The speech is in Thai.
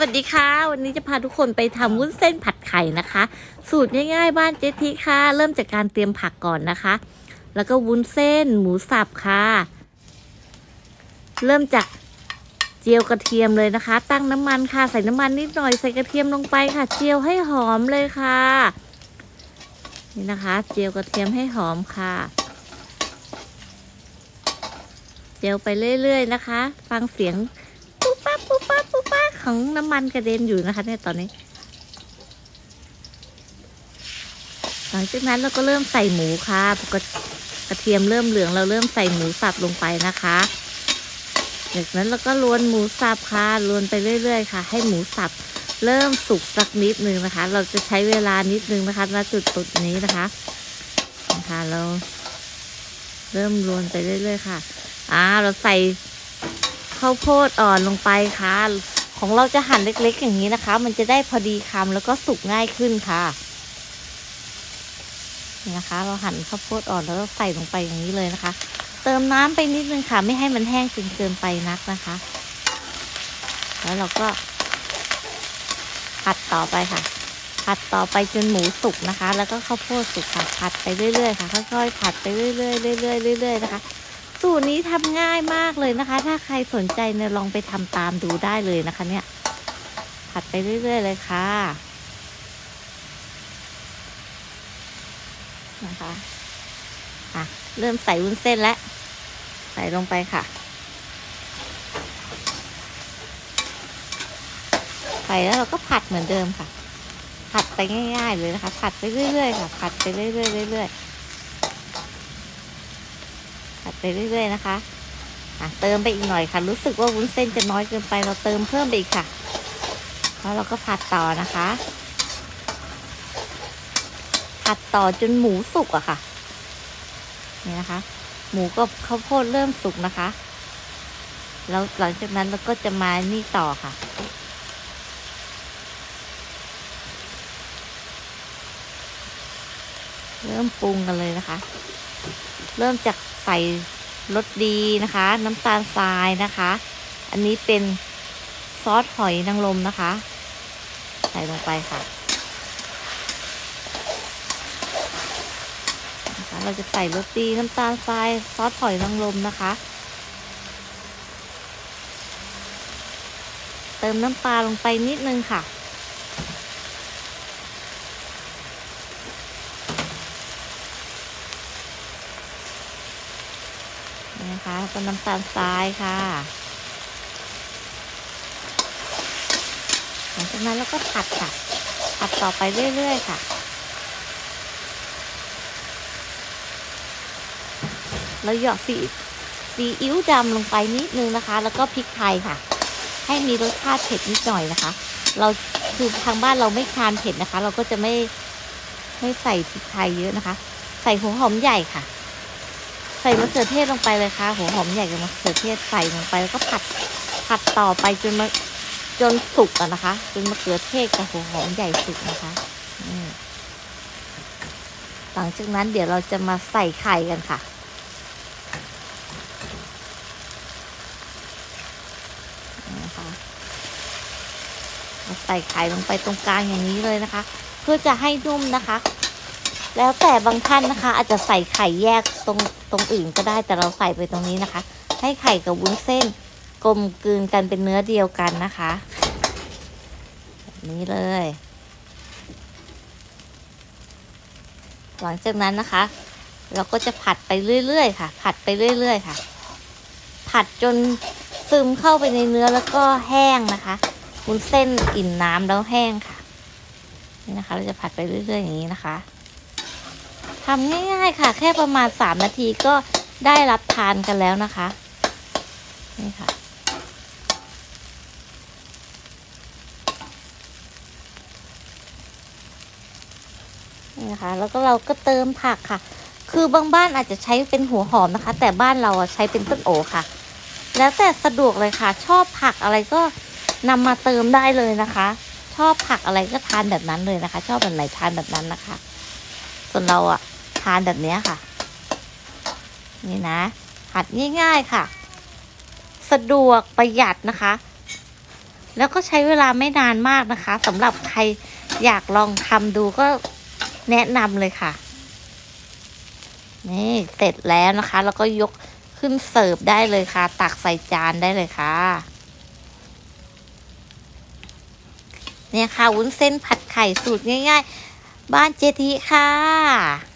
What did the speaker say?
วัสดีค่ะ วันนี้จะพาทุกคนไปทำวุ้นเส้นผัดไข่นะคะ สูตรง่ายๆ บ้านเจทีค่ะ เริ่มจากการเตรียมผักก่อนนะคะ แล้วก็วุ้นเส้นหมูสับค่ะ เริ่มจากเจียวกระเทียมเลยนะคะ ตั้งน้ำมันค่ะ ใส่น้ำมันนิดหน่อยใส่กระเทียมลงไปค่ะ เจียวให้หอมเลยค่ะ นี่นะคะ เจียวกระเทียมให้หอมค่ะเจียวไปเรื่อยๆนะคะ ฟังเสียง ปุ๊บปั๊บปุ๊บปั๊บปุ๊บปั๊บ ของน้ำมันกระเด็นอยู่นะคะเนี่ยตอนนี้ หลังจากนั้นเราก็เริ่มใส่หมูค่ะพอกระกระเทียมเริ่มเหลืองเราเริ่มใส่หมูสับลงไปนะคะจากนั้นเราก็ลวนหมูสับค่ะลวนไปเรื่อย ๆ ค่ะ ให้หมูสับเริ่มสุกสักนิดนึงนะคะ เราจะใช้เวลานิดนึงนะคะณจุดจุดนี้นะคะนะคะ เราเริ่มลวนไปเรื่อย ๆ ค่ะ อ่า เราใส่ข้าวโพดอ่อนลงไปค่ะ ของเราจะหั่นเล็กๆอย่างนี้นะคะ มันจะได้พอดีคำแล้วก็สุกง่ายขึ้นค่ะนะคะ เราหั่นข้าวโพดอ่อนแล้วใส่ลงไปอย่างนี้เลยนะคะ เติมน้ำไปนิดนึงค่ะ ไม่ให้มันแห้งจนเกินไปนักนะคะ แล้วเราก็ผัดต่อไปค่ะ ผัดต่อไปจนหมูสุกนะคะ แล้วก็ข้าวโพดสุกค่ะผัดไปเรื่อยๆค่ะค่อยๆผัดไปเรื่อยๆเรื่อยๆเรื่อยๆนะคะ สูตรนี้ทำง่ายมากเลยนะคะ ถ้าใครสนใจเนี่ยลองไปทำตามดูได้เลยนะคะ เนี่ย ผัดไปเรื่อย ๆ เลยค่ะ นะคะอะเริ่มใส่วุ้นเส้นแล้ว ใส่ลงไปค่ะ ใส่แล้วเราก็ผัดเหมือนเดิมค่ะ ผัดไปง่าย ๆ เลยนะคะ ผัดไปเรื่อยๆค่ะ ผัดไปเรื่อยๆเรื่อยๆ ผัดไปเรื่อย ๆ นะคะอะเติมไปอีกหน่อยค่ะ รู้สึกว่าวุ้นเส้นจะน้อยเกินไปเราเติมเพิ่มไปอีกค่ะ แล้วเราก็ผัดต่อนะคะ ผัดต่อจนหมูสุกอะค่ะ นี่นะคะ หมูกับข้าวโพดเริ่มสุกนะคะ แล้วหลังจากนั้นเราก็จะมานี่ต่อค่ะ เริ่มปรุงกันเลยนะคะ เริ่มจากใส่รสดีนะคะ น้ำตาลทรายนะคะ อันนี้เป็นซอสหอยนางรมนะคะ ใส่ลงไปค่ะนะคะเราจะใส่รสดีน้ำตาลทรายซอสหอยนางรมนะคะ เติมน้ำปลาลงไปนิดนึงค่ะ นะคะแล้วก็น้ำตาลทรายค่ะ หลังจากนั้นเราก็ผัดค่ะ ผัดต่อไปเรื่อย ๆ ค่ะเราหยอดซีซีอิ๊วดำลงไปนิดนึงนะคะ แล้วก็พริกไทยค่ะ ให้มีรสชาติเผ็ดนิดหน่อยนะคะ เราคือทางบ้านเราไม่ทานเผ็ดนะคะ เราก็จะไม่ไม่ใส่พริกไทยเยอะนะคะ ใส่หัวหอมใหญ่ค่ะ ใส่มะเขือเทศลงไปเลยค่ะหัวหอมใหญ่กับมะเขือเทศใส่ลงไปแล้วก็ผัดผัดต่อไปจนมะจนสุกอะนะคะจนมะเขือเทศกับหัวหอมใหญ่สุกนะคะหลังจากนั้นเดี๋ยวเราจะมาใส่ไข่กันค่ะนะคะเราใส่ไข่ลงไปตรงกลางอย่างนี้เลยนะคะ เพื่อจะให้นุ่มนะคะ แล้วแต่บางท่านนะคะ อาจจะใส่ไข่แยกตรงตรงอื่นก็ได้แต่เราใส่ไปตรงนี้นะคะ ให้ไข่กับวุ้นเส้นกลมกลืนกันเป็นเนื้อเดียวกันนะคะแบบนี้เลย หลังจากนั้นนะคะ เราก็จะผัดไปเรื่อยๆค่ะ ผัดไปเรื่อย ๆ ค่ะ ผัดจนซึมเข้าไปในเนื้อแล้วก็แห้งนะคะวุ้นเส้นอิ่มน้ำแล้วแห้งค่ะนี่นะคะ เราจะผัดไปเรื่อยๆอย่างนี้นะคะ ทำง่ายๆค่ะ แค่ประมาณสามนาทีก็ได้รับทานกันแล้วนะคะ นี่ค่ะ นี่นะคะ แล้วก็เราก็เติมผักค่ะ คือบางบ้านอาจจะใช้เป็นหัวหอมนะคะ แต่บ้านเราอะใช้เป็นต้นโอค่ะ แล้วแต่สะดวกเลยค่ะ ชอบผักอะไรก็นำมาเติมได้เลยนะคะ ชอบผักอะไรก็ทานแบบนั้นเลยนะคะ ชอบแบบไหนทานแบบนั้นนะคะ ส่วนเราอะ ทานแบบนี้ค่ะ นี่นะผัดง่ายๆค่ะ สะดวกประหยัดนะคะ แล้วก็ใช้เวลาไม่นานมากนะคะสำหรับใครอยากลองทำดูก็แนะนำเลยค่ะ นี่เสร็จแล้วนะคะ แล้วก็ยกขึ้นเสิร์ฟได้เลยค่ะ ตักใส่จานได้เลยค่ะ เนี่ยค่ะวุ้นเส้นผัดไข่สูตรง่าย ๆ บ้านเจทีค่ะ